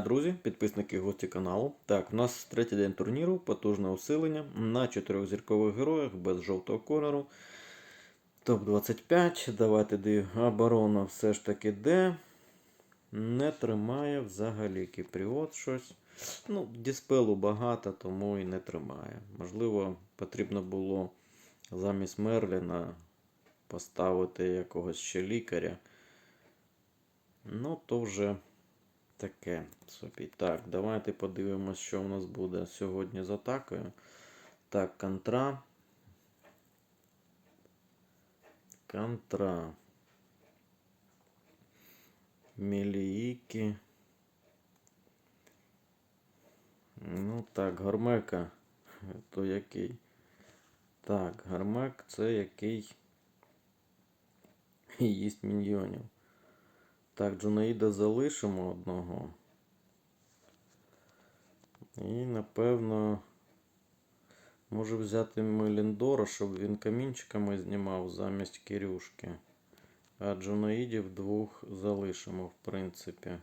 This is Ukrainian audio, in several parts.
друзі, підписники гості каналу. Так, у нас третій день турніру, потужне усилення на чотирьохзіркових героях без жовтого кольору. Топ-25. Давайте дивимо. Оборона все ж таки де. Не тримає взагалі Кіпріот щось. Ну, діспелу багато, тому і не тримає. Можливо, потрібно було замість Мерліна поставити якогось ще лікаря. Ну, то вже таке собі. Так, давайте подивимось, що у нас буде сьогодні з атакою. Так, контра. Контра. Міліїки. Ну так, гармека. То який? Так, гармек це який їсть міньйонів. Так, Джунаїда залишимо одного. І, напевно, може взяти Меліндора, щоб він камінчиками знімав замість Кирюшки. А Джунаїдів двох залишимо, в принципі.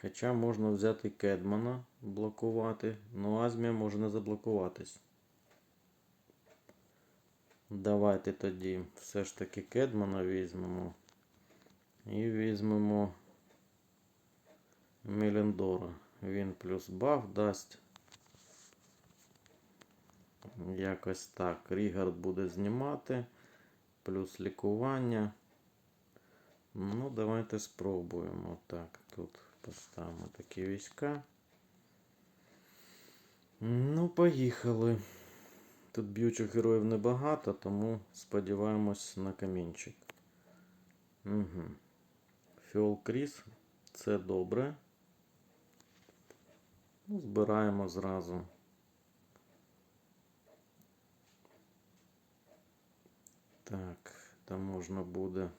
Хоча можна взяти Кедмана блокувати, ну Азмія може не заблокуватись. Давайте тоді все ж таки Кедмана візьмемо. І візьмемо Меліндора. Він плюс баф дасть. Якось так. Рігард буде знімати. Плюс лікування. Ну, давайте спробуємо. Так, тут поставимо такі війська. Ну, поїхали. Тут б'ючих героїв небагато, тому сподіваємось на камінчик. Угу. Фіол Кріс, це добре. Ну, збираємо зразу. Так, там можна буде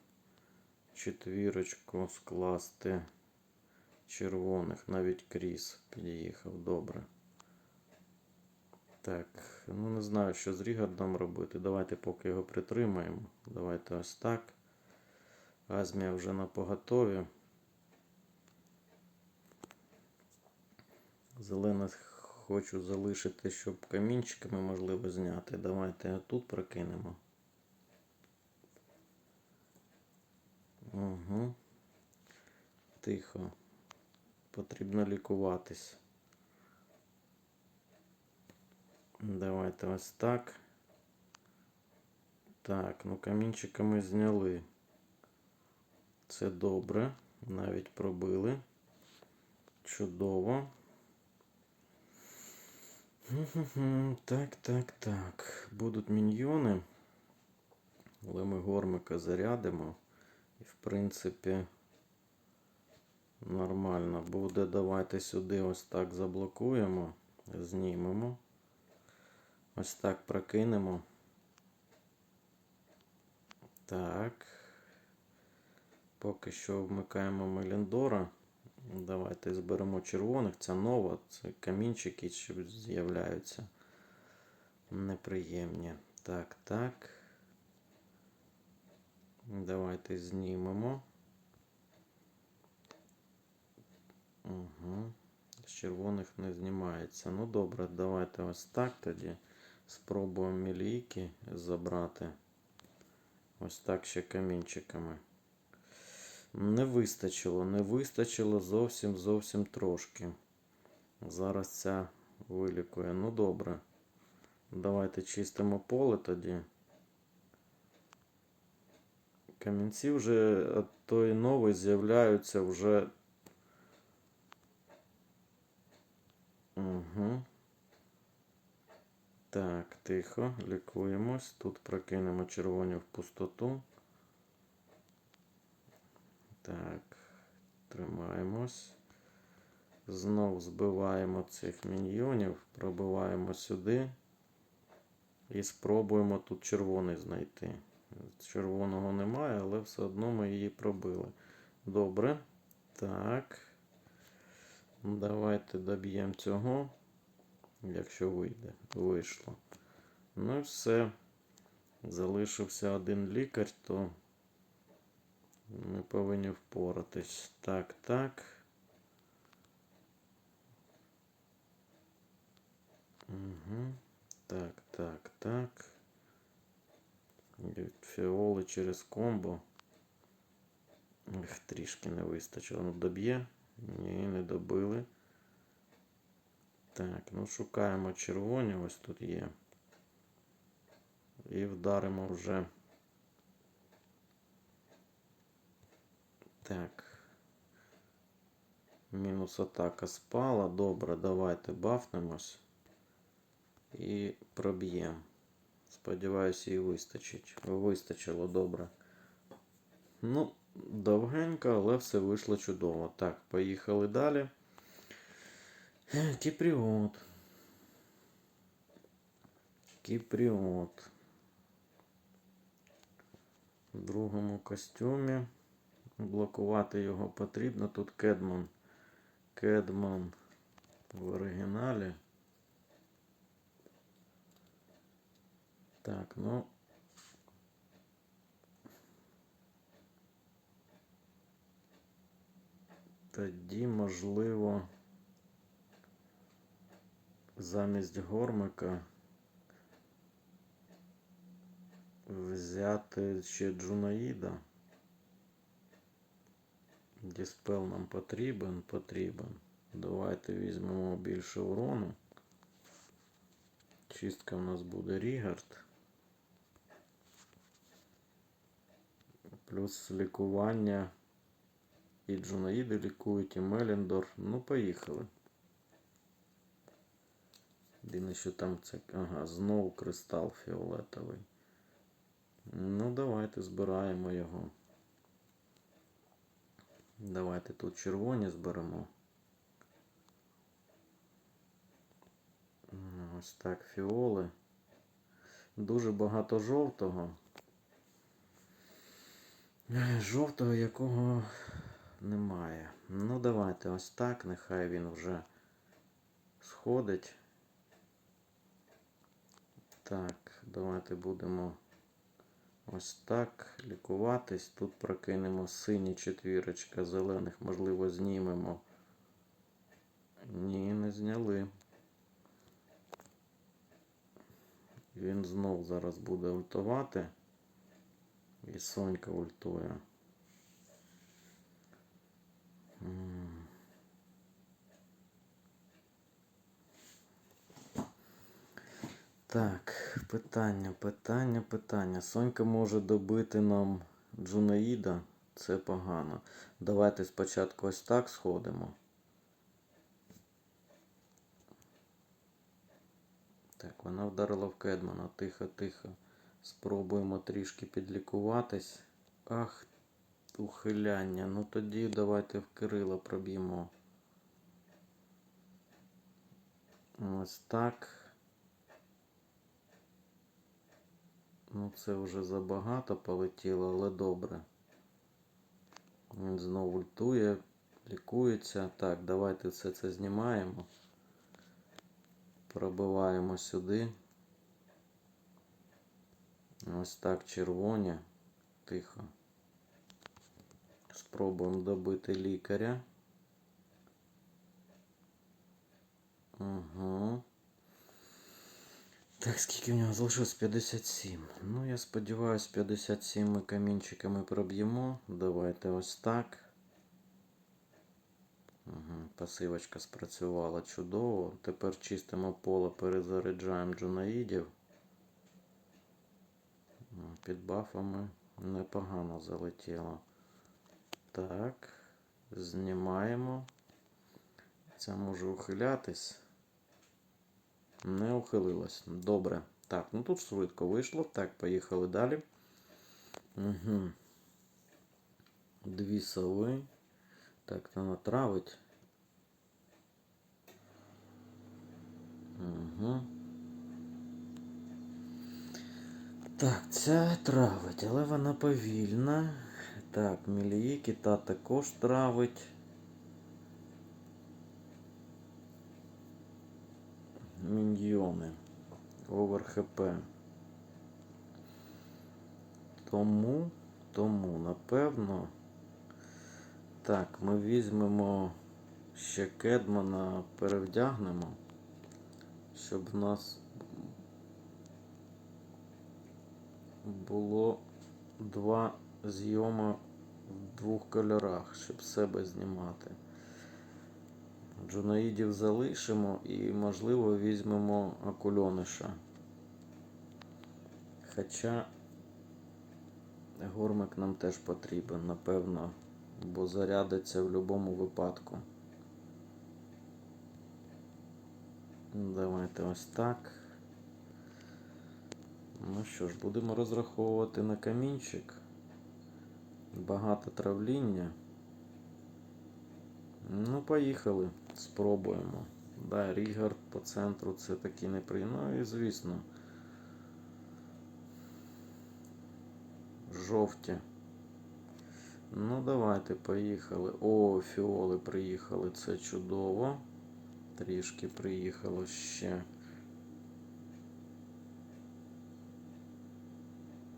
четвірочку скласти червоних, навіть кріс під'їхав, добре. Так, ну не знаю, що з Рігардом робити. Давайте поки його притримаємо. Давайте ось так. Азмія вже на поготові. Зелене хочу залишити, щоб камінчиками можливо зняти. Давайте тут прокинемо. Угу. Тихо. Потрібно лікуватись. Давайте ось так. Так, ну камінчиками зняли. Це добре. Навіть пробили. Чудово. Так, так, так. Будуть міньйони. Але ми гормика зарядимо. І, в принципі, нормально буде. Давайте сюди ось так заблокуємо. Знімемо. Ось так прокинемо. Так. Поки що вмикаємо Меліндора. Давайте зберемо червоних. Це нова, це камінчики, з'являються. Неприємні. Так, так. Давайте знімемо. Угу. З червоних не знімається. Ну добре, давайте ось так тоді. Спробуємо мілійки забрати. Ось так ще камінчиками. Не вистачило, не вистачило зовсім зовсім трошки. Зараз ця вилікує. Ну добре. Давайте чистимо поле тоді. Камінці вже от тої нової з'являються вже. Угу. Так, тихо, лікуємось. Тут прокинемо червоні в пустоту. Так, тримаємось. Знов збиваємо цих міньйонів, пробиваємо сюди. І спробуємо тут червоний знайти. Червоного немає, але все одно ми її пробили. Добре. Так. Давайте доб'ємо цього. Якщо вийде, вийшло. Ну і все. Залишився один лікар, то Ми повинні впоратись. Так, так. Угу. Так, так, так. Фіоли через комбо. Ех, трішки не вистачило. Ну, доб'є? Ні, не добили. Так, ну шукаємо червоні, ось тут є. І вдаримо вже. Так. Мінус атака спала. Добре, давайте бафнемось. І проб'ємо. Сподіваюся, їй вистачить. Вистачило добре. Ну, довгенько, але все вийшло чудово. Так, поїхали далі. Кіпріот. Кіпріот. В другому костюмі. Блокувати його потрібно. Тут Кедман. Кедман в оригіналі. Так, ну. Тоді, можливо, замість гормика взяти ще Джунаїда. Діспел нам потрібен, потрібен. Давайте візьмемо більше урону. Чистка в нас буде Рігард. Плюс лікування. І Джунаїди лікують, і Меліндор. Ну, поїхали. Єдине, що там це. Ага, знову кристал фіолетовий. Ну, давайте збираємо його. Давайте тут червоні зберемо. Ось так, фіоли. Дуже багато жовтого. Жовтого якого немає. Ну, давайте ось так. Нехай він вже сходить. Так, давайте будемо ось так лікуватись. Тут прокинемо сині четвірочка, зелених, можливо, знімемо. Ні, не зняли. Він знов зараз буде ультувати. І Сонька ультує. Так, питання, питання, питання. Сонька може добити нам Джунаїда. Це погано. Давайте спочатку ось так сходимо. Так, вона вдарила в Кедмана. Тихо, тихо. Спробуємо трішки підлікуватись. Ах, ухиляння. Ну тоді давайте в Кирила проб'ємо. Ось так. Ну, це вже забагато полетіло, але добре. Він знову ультує, лікується. Так, давайте все це знімаємо. Пробиваємо сюди. Ось так червоні. Тихо. Спробуємо добити лікаря. Угу. Так, скільки в нього залишилось? 57. Ну, я сподіваюся, 57 ми камінчиками проб'ємо. Давайте ось так. Угу. Пасивочка спрацювала чудово. Тепер чистимо поле, перезаряджаємо джунаїдів. Під бафами непогано залетіло. Так, знімаємо. Це може ухилятись. Не ухилилось. Добре. Так, ну тут швидко вийшло. Так, поїхали далі. Угу. Дві сови. Так, та натравить. Угу. Так, ця травить, але вона повільна. Так, Міліїки та також травить. Міньйони. Овер ХП. Тому Тому, напевно, так, ми візьмемо ще Кедмана, перевдягнемо, щоб в нас було два зйома в двох кольорах, щоб себе знімати. Джунаїдів залишимо і, можливо, візьмемо акульониша. Хоча гормик нам теж потрібен, напевно, бо зарядиться в будь-якому випадку. Давайте ось так. Ну що ж, будемо розраховувати на камінчик. Багато травління. Ну, поїхали, спробуємо. Да, Рігард по центру це такі непри... Ну і звісно. Жовті. Ну, давайте, поїхали. О, фіоли приїхали, це чудово. Трішки приїхало ще.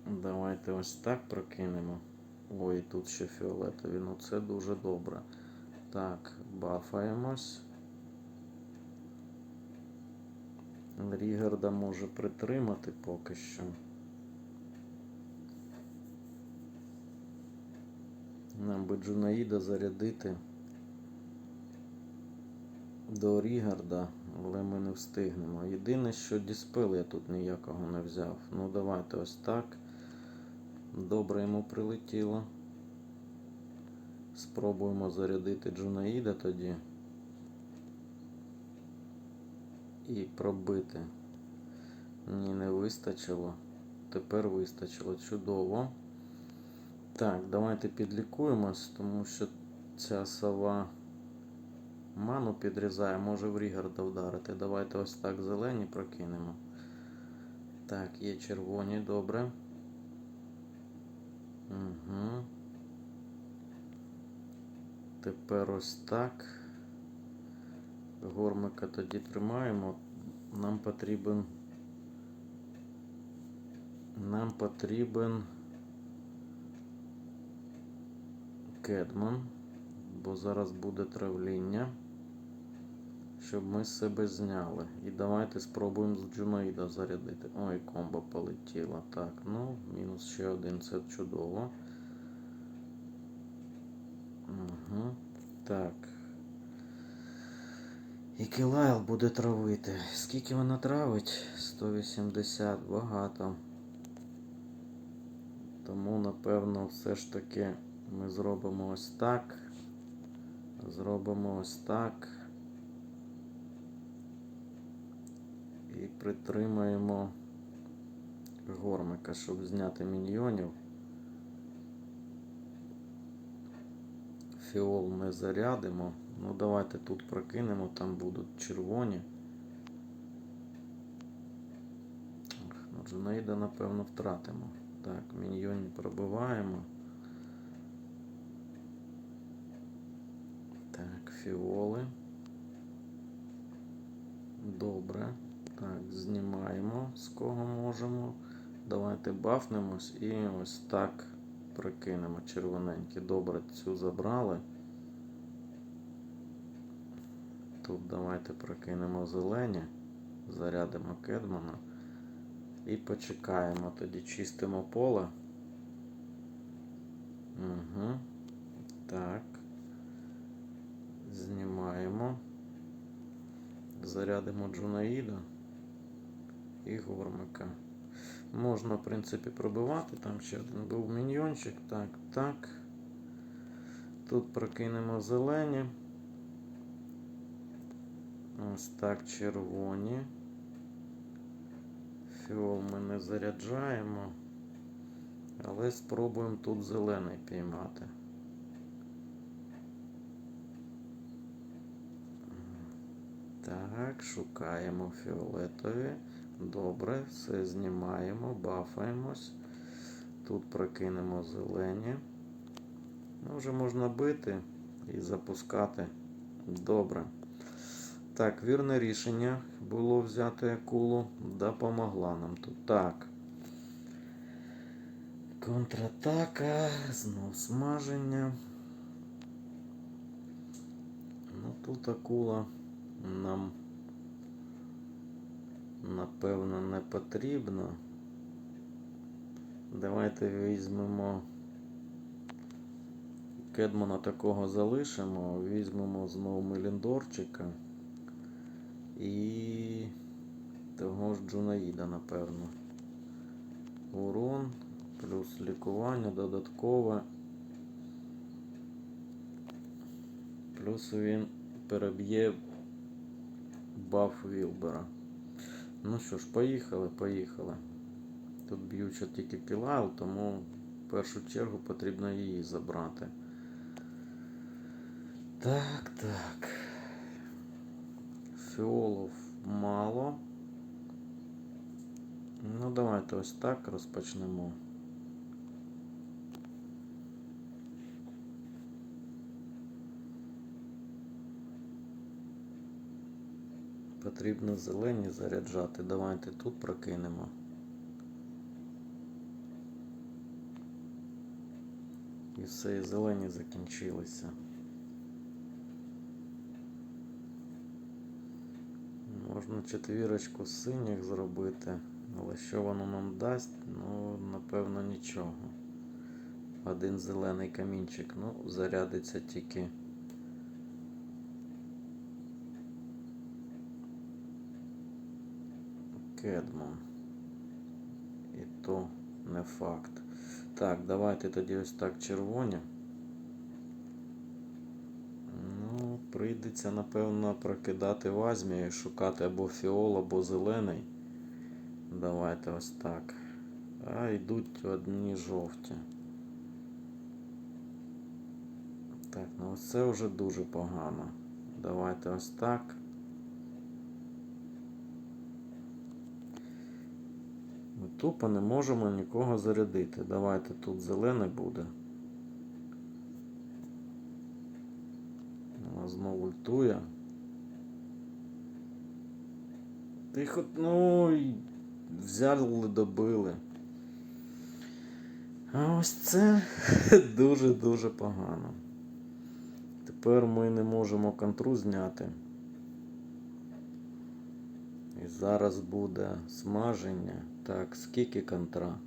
Давайте ось так прокинемо. Ой, тут ще фіолетові. Ну це дуже добре. Так, бафаємось. Рігарда може притримати поки що. Нам би Джунаїда зарядити до Рігарда, але ми не встигнемо. Єдине, що діспел я тут ніякого не взяв. Ну давайте ось так. Добре йому прилетіло. Спробуємо зарядити Джунаїда тоді. І пробити. Ні, не вистачило. Тепер вистачило. Чудово. Так, давайте підлікуємось, тому що ця сова ману підрізає, може в Рігарда вдарити. Давайте ось так зелені прокинемо. Так, є червоні, добре. Угу. Тепер ось так. Гормика тоді тримаємо. Нам потрібен. Нам потрібен кедман, бо зараз буде травління, щоб ми себе зняли. І давайте спробуємо з Джунаїда зарядити. Ой, комбо полетіло. Так, ну, мінус ще один, це чудово. Угу. Так. І Кілайл буде травити. Скільки вона травить? 180, багато. Тому, напевно, все ж таки ми зробимо ось так. Зробимо ось так. І притримаємо гормика, щоб зняти міньйонів. Фіол не зарядимо. Ну давайте тут прокинемо, там будуть червоні. Ну, Джунаїда, напевно, втратимо. Так, міньйонів пробиваємо. Так, фіоли. Добре. Так, знімаємо з кого можемо. Давайте бафнемось і ось так прикинемо червоненькі. Добре, цю забрали. Тут давайте прокинемо зелені, зарядимо кедмана і почекаємо. Тоді чистимо поле. Угу. Так. Знімаємо. Зарядимо Джунаїда і гормика. Можна, в принципі, пробивати. Там ще один був міньйончик. Так, так. Тут прокинемо зелені. Ось так червоні. Фіол ми не заряджаємо. Але спробуємо тут зелений піймати. Так, шукаємо фіолетові. Добре, все знімаємо, бафаємось. Тут прокинемо зелені. Ну, вже можна бити і запускати. Добре. Так, вірне рішення було взяти акулу. Допомогла нам тут. Так. Контратака, знов смаження. Ну тут акула нам напевно не потрібна. Давайте візьмемо Кедмана такого залишимо, візьмемо знову Меліндорчика і того ж Джунаїда, напевно. Урон плюс лікування додаткове. Плюс він переб'є баф Вілбера. Ну що ж, поїхали, поїхали. Тут б'юча тільки Пілайл, тому в першу чергу потрібно її забрати. Так, так. Фіолов мало. Ну, давайте ось так розпочнемо. Потрібно зелені заряджати. Давайте тут прокинемо. І все, і зелені закінчилися. Можна четвірочку синіх зробити, але що воно нам дасть? Ну, напевно, нічого. Один зелений камінчик, ну, зарядиться тільки. Кедмон. І то не факт. Так, давайте тоді ось так червоні. Ну, прийдеться, напевно, прокидати вазмію і шукати або фіол, або зелений. Давайте ось так. А йдуть одні жовті. Так, ну це вже дуже погано. Давайте ось так. Тупо не можемо нікого зарядити. Давайте тут зелений буде. Вона знову ультує. Тихо, ну взяли, добили. А ось це дуже-дуже погано. Тепер ми не можемо контру зняти. І зараз буде смаження. Так, скільки контра?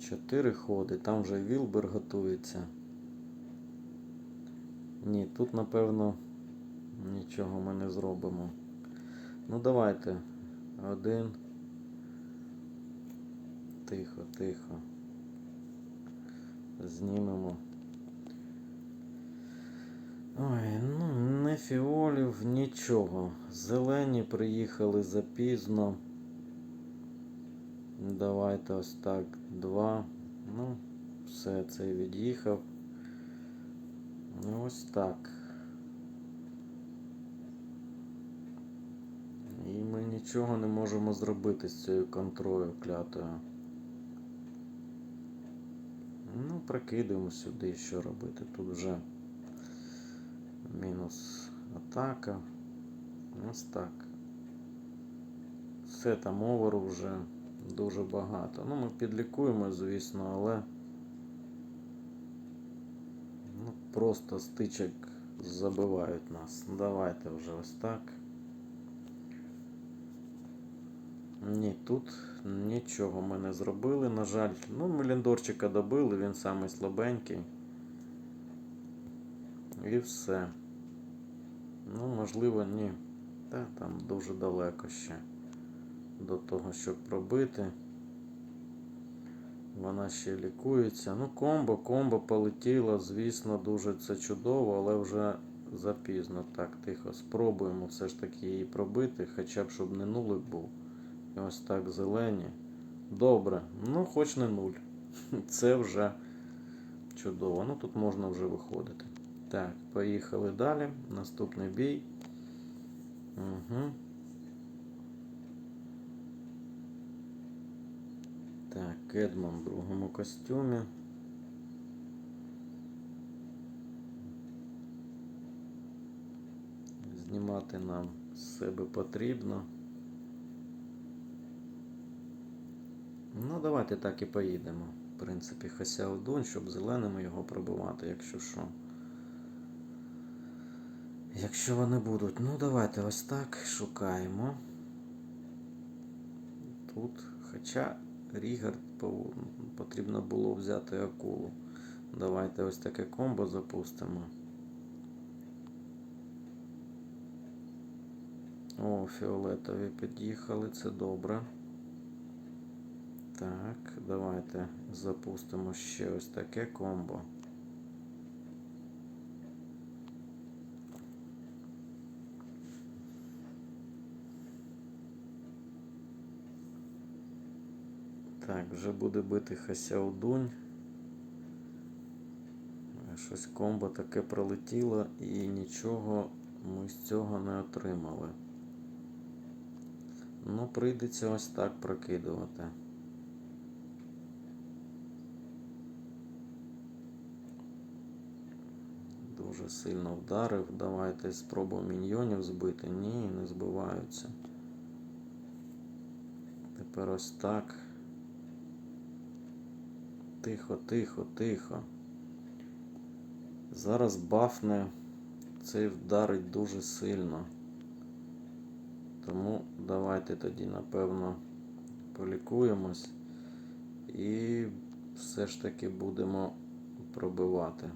Чотири ходи. Там вже Вілбер готується. Ні, тут, напевно, нічого ми не зробимо. Ну, давайте. Один. Тихо, тихо. Знімемо. Ой, ну не фіолів, нічого. Зелені приїхали запізно. Давайте ось так. Два. Ну, все, цей від'їхав. Ну, ось так. І ми нічого не можемо зробити з цією контрою клятою. Ну, прокидаємо сюди, що робити. Тут вже мінус атака. Ось так. Все там оверу вже дуже багато. Ну, ми підлікуємо, звісно, але ну, просто стичок забивають нас. Давайте вже ось так. Ні, тут нічого ми не зробили, на жаль. Ну, Меліндорчика добили, він самий слабенький. І все. Ну, можливо, ні. Та там дуже далеко ще до того, щоб пробити. Вона ще лікується. Ну, комбо, комбо полетіло, звісно, дуже це чудово, але вже запізно. Так, тихо. Спробуємо все ж таки її пробити, хоча б щоб не нулик був. І ось так зелені. Добре, ну хоч не нуль. Це вже чудово. Ну тут можна вже виходити. Так, поїхали далі. Наступний бій. Угу. Так, Кедман в другому костюмі. Знімати нам з себе потрібно. Ну, давайте так і поїдемо. В принципі, Хасяудунь, щоб зеленими його пробивати, якщо що. Якщо вони будуть. Ну, давайте ось так шукаємо. Тут. Хоча Рігар пов- потрібно було взяти акулу. Давайте ось таке комбо запустимо. О, фіолетові під'їхали, це добре. Так, давайте запустимо ще ось таке комбо. Вже буде бити Хасяудунь. Щось комбо таке пролетіло і нічого ми з цього не отримали. Ну, прийдеться ось так прокидувати. Дуже сильно вдарив. Давайте спробуємо міньйонів збити. Ні, не збиваються. Тепер ось так. Тихо, тихо, тихо. Зараз бафне цей вдарить дуже сильно. Тому давайте тоді, напевно, полікуємось і все ж таки будемо пробивати.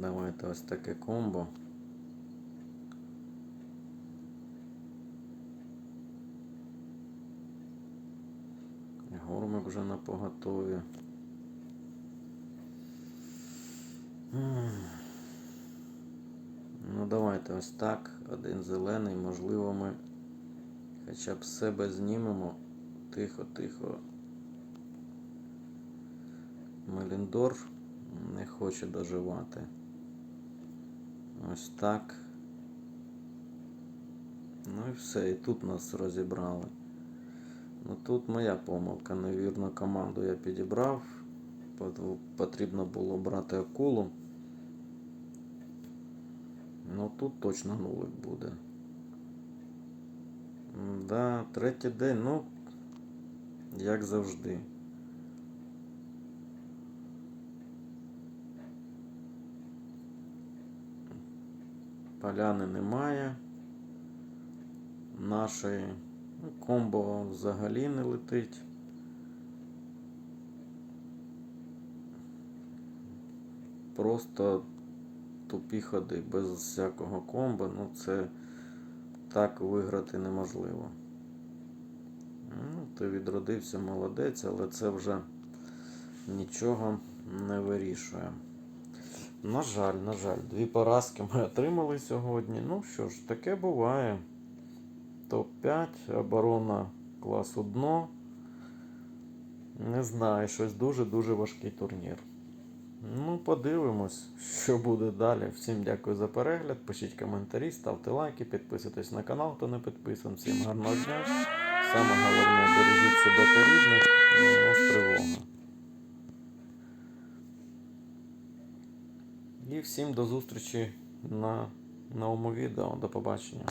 Давайте ось таке комбо. Гормик вже на поготові. Ну, давайте ось так. Один зелений, можливо, ми хоча б себе знімемо. Тихо, тихо. Меліндор не хоче доживати. Ось так. Ну і все, і тут нас розібрали. Ну тут моя помилка. Невірно команду я підібрав. Потрібно було брати акулу. Ну тут точно нулик буде. Да, третій день, ну, як завжди. Поляни немає. Нашої комбо взагалі не летить. Просто тупі ходи без всякого комбо, ну це так виграти неможливо. Ну, ти відродився, молодець, але це вже нічого не вирішує. На жаль, на жаль, дві поразки ми отримали сьогодні. Ну що ж, таке буває. Топ-5, оборона класу дно. Не знаю, щось дуже-дуже важкий турнір. Ну, подивимось, що буде далі. Всім дякую за перегляд. Пишіть коментарі, ставте лайки, підписуйтесь на канал, хто не підписаний. Всім гарного дня. Саме головне, бережіть себе та рідних. З тривога. І всім до зустрічі на новому відео. До побачення.